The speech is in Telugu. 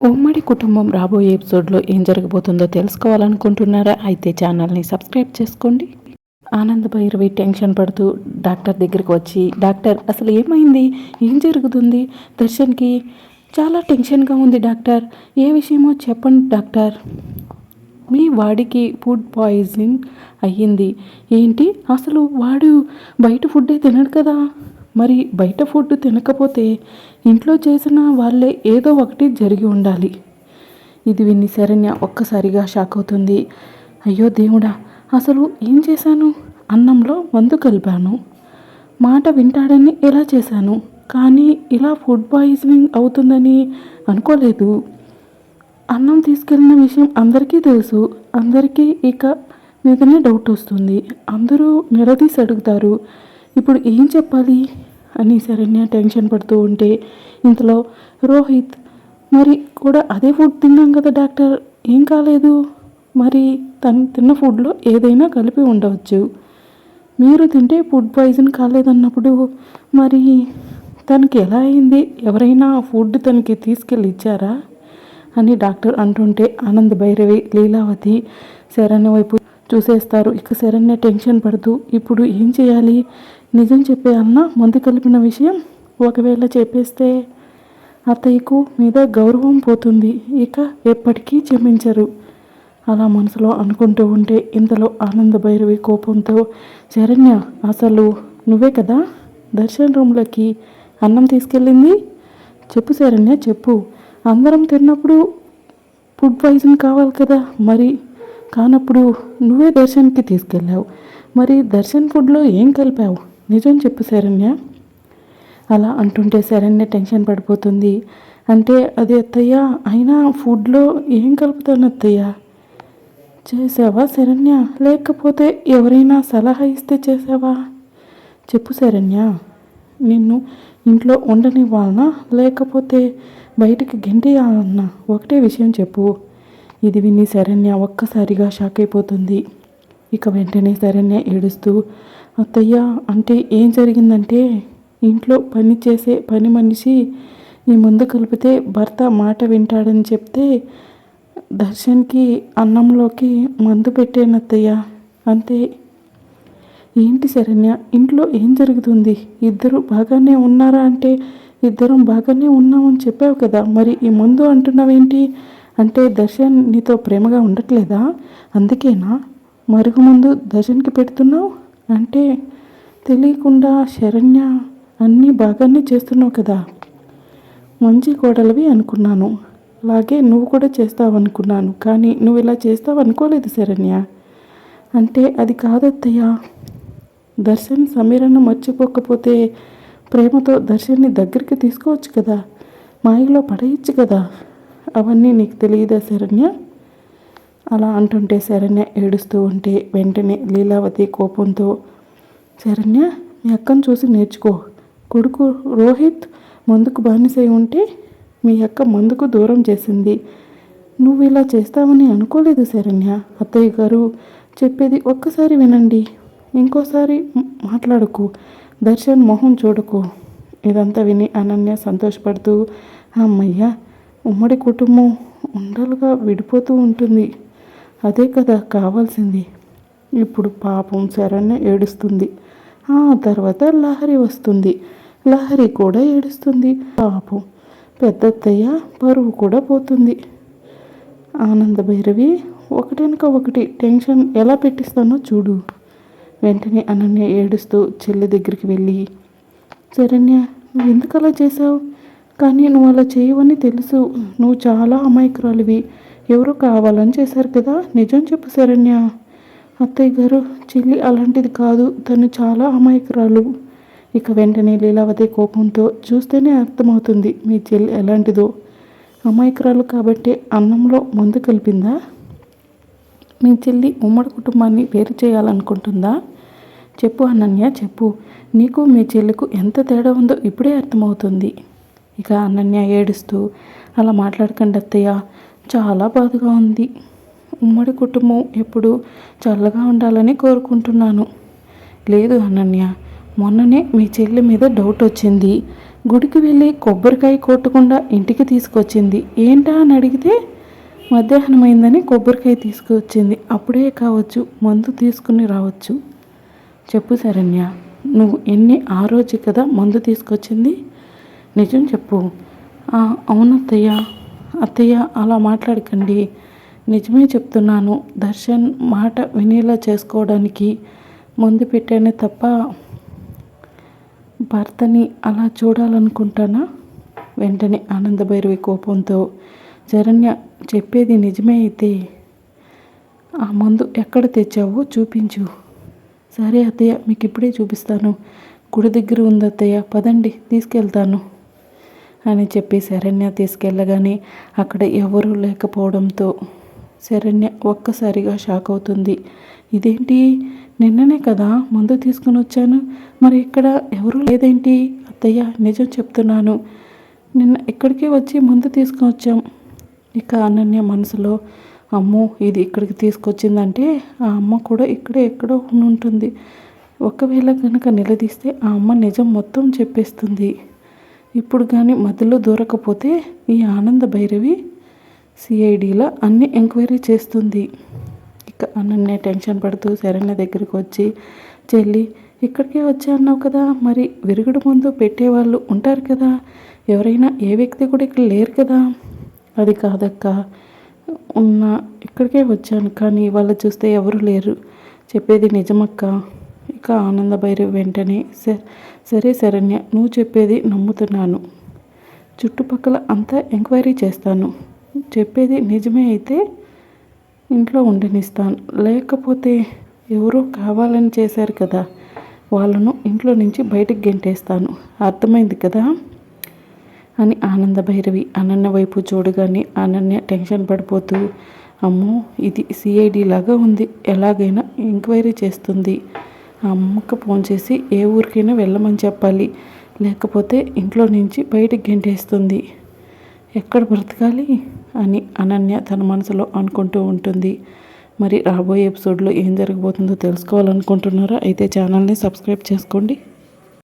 ఉమ్మడి కుటుంబం రాబోయే ఎపిసోడ్లో ఏం జరగబోతుందో తెలుసుకోవాలనుకుంటున్నారా? అయితే ఛానల్ని సబ్స్క్రైబ్ చేసుకోండి. ఆనంద భైరవి టెన్షన్ పడుతూ డాక్టర్ దగ్గరికి వచ్చి డాక్టర్ అసలు ఏమైంది? ఏం జరుగుతుంది? దర్శన్కి చాలా టెన్షన్గా ఉంది డాక్టర్. ఏ విషయమో చెప్పండి డాక్టర్. మీ వాడికి ఫుడ్ పాయిజనింగ్ అయ్యింది. ఏంటి? అసలు వాడు బయట ఫుడ్డే తినడు కదా? మరి బయట ఫుడ్ తినకపోతే ఇంట్లో చేసిన వాళ్ళే ఏదో ఒకటి జరిగి ఉండాలి. ఇది విని శరణ్య ఒక్కసారిగా షాక్ అవుతుంది. అయ్యో దేవుడా అసలు ఏం చేశాను? అన్నంలో మందు కలిపాను. మాట వింటాడని ఎలా చేశాను? కానీ ఇలా ఫుడ్ పాయిజనింగ్ అవుతుందని అనుకోలేదు. అన్నం తీసుకెళ్ళిన విషయం అందరికీ తెలుసు. అందరికీ ఇక మీదనే డౌట్ వస్తుంది. అందరూ నిలదీసి అడుగుతారు ఇప్పుడు ఏం చెప్పాలి? అని శరణ్య టెన్షన్ పడుతూ ఉంటే ఇంతలో రోహిత్ మరి కూడా అదే ఫుడ్ తిన్నాం కదా డాక్టర్ ఏం కాలేదు? మరి తను తిన్న ఫుడ్లో ఏదైనా కలిపి ఉండవచ్చు. మీరు తింటే ఫుడ్ పాయిజన్ కాలేదన్నప్పుడు మరి తనకి ఎలా అయింది? ఎవరైనా ఫుడ్ తనకి తీసుకెళ్ళి ఇచ్చారా? అని డాక్టర్ అంటుంటే ఆనంద్ భైరవి లీలావతి శరణ్య వైపు చూసేస్తారు. ఇక శరణ్య టెన్షన్ పడుతూ ఇప్పుడు ఏం చేయాలి? నిజం చెప్పే అన్న మందు కలిపిన విషయం ఒకవేళ చెప్పేస్తే అత్తయ్యకు మీద గౌరవం పోతుంది. ఇక ఎప్పటికీ క్షమించరు. అలా మనసులో అనుకుంటూ ఉంటే ఇంతలో ఆనంద భైరవి కోపంతో శరణ్య అసలు నువ్వే కదా దర్శన్ రూమ్లోకి అన్నం తీసుకెళ్ళింది? చెప్పు శరణ్య చెప్పు. అందరం తిన్నప్పుడు ఫుడ్ పాయిజన్ కావాలి కదా? మరి కానప్పుడు నువ్వే దర్శన్కి తీసుకెళ్ళావు. మరి దర్శన్ ఫుడ్లో ఏం కలిపావు? నిజం చెప్పు శరణ్య. అలా అంటుంటే శరణ్య టెన్షన్ పడిపోతుంది. అంటే అది అత్తయ్య అయినా ఫుడ్లో ఏం కలుపుతాను అత్తయ్య? చేసావా శరణ్య? లేకపోతే ఎవరైనా సలహా ఇస్తే చేసావా చెప్పు శరణ్య. నిన్ను ఇంట్లో ఉండనివ్వాలనా? లేకపోతే బయటికి గెంటేయాలన్నా? ఒకటే విషయం చెప్పు. ఇది విని శరణ్య ఒక్కసారిగా షాక్ అయిపోతుంది. ఇక వెంటనే శరణ్య ఏడుస్తూ అత్తయ్య అంటే ఏం జరిగిందంటే ఇంట్లో పని చేసే పని మనిషి ఈ మందు కలిపితే భర్త మాట వింటాడని చెప్తే దర్శన్కి అన్నంలోకి మందు పెట్టేనత్తయ్య. అంతే. ఏంటి శరణ్య ఇంట్లో ఏం జరుగుతుంది? ఇద్దరు బాగానే ఉన్నారా అంటే ఇద్దరం బాగానే ఉన్నామని చెప్పావు కదా మరి ఈ మందు అంటున్నావేంటి? అంటే దర్శన్ నీతో ప్రేమగా ఉండట్లేదా? అందుకేనా? మరుగు ముందు దర్శన్కి పెడుతున్నావు? అంటే తెలియకుండా శరణ్య అన్నీ బాగానే చేస్తున్నావు కదా. మంచి కోడలివి అనుకున్నాను. అలాగే నువ్వు కూడా చేస్తావు అనుకున్నాను కానీ నువ్వు ఇలా చేస్తావు అనుకోలేదు శరణ్య. అంటే అది కాదత్తయ్య. దర్శన్ సమీరను మర్చిపోకపోతే ప్రేమతో దర్శన్ని దగ్గరికి తీసుకోవచ్చు కదా. మాయలో పడేయచ్చు కదా. అవన్నీ నీకు తెలియదా శరణ్య? అలా అంటుంటే శరణ్య ఏడుస్తూ ఉంటే వెంటనే లీలావతి కోపంతో శరణ్య మీ అక్కను చూసి నేర్చుకో. కొడుకు రోహిత్ మందుకు బానిసై ఉంటే మీ అక్క మందుకు దూరం చేసింది. నువ్వు ఇలా చేస్తావని అనుకోలేదు శరణ్య. అత్తయ్య గారు చెప్పేది ఒక్కసారి వినండి. ఇంకోసారి మాట్లాడకు. దర్శన్ మొహం చూడకు. ఇదంతా విని అనన్య సంతోషపడుతూ అమ్మయ్య ఉమ్మడి కుటుంబం ఉండలుగా విడిపోతూ ఉంటుంది. అదే కదా కావాల్సింది. ఇప్పుడు పాపం శరణ్య ఏడుస్తుంది. ఆ తర్వాత లహరి వస్తుంది. లహరి కూడా ఏడుస్తుంది. పాపం పెద్దత్తయ్య పరువు కూడా పోతుంది. ఆనంద భైరవి ఒకటెనక ఒకటి టెన్షన్ ఎలా పెట్టిస్తానో చూడు. వెంటనే అనన్య ఏడుస్తూ చెల్లి దగ్గరికి వెళ్ళి శరణ్య నువ్వు ఎందుకు అలా చేసావు కానీ నువ్వు అలా చేయవని తెలుసు. నువ్వు చాలా అమాయకురాలివి. ఎవరు కావాలని చేశారు కదా? నిజం చెప్పు శరణ్య. అత్తయ్య గారు చెల్లి అలాంటిది కాదు. తను చాలా అమాయకురాలు. ఇక వెంటనే లీలావతి కోపంతో చూస్తేనే అర్థమవుతుంది మీ చెల్లి ఎలాంటిదో. అమాయకురాలు కాబట్టి అన్నంలో మందు కలిపిందా? మీ చెల్లి ఉమ్మడి కుటుంబాన్ని వేరు చేయాలనుకుంటుందా? చెప్పు అనన్య చెప్పు. నీకు మీ చెల్లికు ఎంత తేడా ఉందో ఇప్పుడే అర్థమవుతుంది. ఇక అనన్య ఏడుస్తూ అలా మాట్లాడకండి అత్తయ్య. చాలా బాధగా ఉంది. ఉమ్మడి కుటుంబం ఎప్పుడు చల్లగా ఉండాలని కోరుకుంటున్నాను. లేదు అనన్య మొన్ననే మీ చెల్లి మీద డౌట్ వచ్చింది. గుడికి వెళ్ళి కొబ్బరికాయ కొట్టకుండా ఇంటికి తీసుకొచ్చింది. ఏంటా అని అడిగితే మధ్యాహ్నం అయిందని కొబ్బరికాయ తీసుకొచ్చింది. అప్పుడే కావచ్చు మందు తీసుకుని రావచ్చు. చెప్పు శరణ్య నువ్వు ఎన్ని ఆ రోజు కదా మందు తీసుకొచ్చింది? నిజం చెప్పు. "ఆ, అత్తయ్య అలా మాట్లాడకండి. నిజమే చెప్తున్నాను. దర్శన్ మాట వినేలా చేసుకోవడానికి మందు పెట్టానే తప్ప భర్తని అలా చూడాలనుకుంటానా? వెంటనే ఆనందభైరవి కోపంతో జరణ్య చెప్పేది నిజమే అయితే ఆ మందు ఎక్కడ తెచ్చావో చూపించు. సరే అత్తయ్య మీకు ఇప్పుడే చూపిస్తాను. గుడి దగ్గర ఉంది అత్తయ్య. పదండి తీసుకెళ్తాను. అని చెప్పి శరణ్య తీసుకెళ్ళగానే అక్కడ ఎవరూ లేకపోవడంతో శరణ్య ఒక్కసారిగా షాక్ అవుతుంది. ఇదేంటి? నిన్ననే కదా మందు తీసుకుని వచ్చాను. మరి ఇక్కడ ఎవరూ లేదేంటి? అత్తయ్య నిజం చెప్తున్నాను. నిన్న ఇక్కడికే వచ్చి మందు తీసుకుని వచ్చాం. ఇక అనన్య మనసులో అమ్మో ఇది ఇక్కడికి తీసుకొచ్చిందంటే ఆ అమ్మ కూడా ఇక్కడే ఎక్కడో ఉంటుంది ఒకవేళ కనుక నిలదీస్తే ఆ అమ్మ నిజం మొత్తం చెప్పేస్తుంది. ఇప్పుడు కానీ మధ్యలో దూరకపోతే ఈ ఆనంద భైరవి సిఐడిలో అన్ని ఎంక్వైరీ చేస్తుంది. ఇక అనన్య టెన్షన్ పడుతూ శరణ్య దగ్గరికి వచ్చి చెల్లి ఇక్కడికే వచ్చా అన్నావు కదా? మరి విరుగుడు ముందు పెట్టేవాళ్ళు ఉంటారు కదా? ఎవరైనా ఏ వ్యక్తి కూడా ఇక్కడ లేరు కదా? అది కాదక్క. ఉన్న ఇక్కడికే వచ్చాను కానీ వాళ్ళు చూస్తే ఎవరు లేరు. చెప్పేది నిజమక్క. ఇంకా ఆనంద భైరవి వెంటనే "స- సరే శరణ్య నువ్వు చెప్పేది నమ్ముతున్నాను. చుట్టుపక్కల అంతా ఎంక్వైరీ చేస్తాను. చెప్పేది నిజమే అయితే ఇంట్లో ఉండనిస్తాను. లేకపోతే ఎవరో కావాలని చేశారు కదా వాళ్ళను ఇంట్లో నుంచి బయటకు గెంటేస్తాను. అర్థమైంది కదా? అని ఆనంద భైరవి అనన్య వైపు చూడగానే అనన్య టెన్షన్ పడిపోతూ అమ్మో ఇది సిఐడి లాగా ఉంది. ఎలాగైనా ఎంక్వైరీ చేస్తుంది. ఆ అమ్మకు ఫోన్ చేసి ఏ ఊరికైనా వెళ్ళమని చెప్పాలి. లేకపోతే ఇంట్లో నుంచి బయటికి గెంటేస్తుంది. ఎక్కడ బ్రతకాలి? అని అనన్య తన మనసులో అనుకుంటూ ఉంటుంది. మరి రాబోయే ఎపిసోడ్లో ఏం జరగబోతుందో తెలుసుకోవాలనుకుంటున్నారా? అయితే ఛానల్ని సబ్స్క్రైబ్ చేసుకోండి.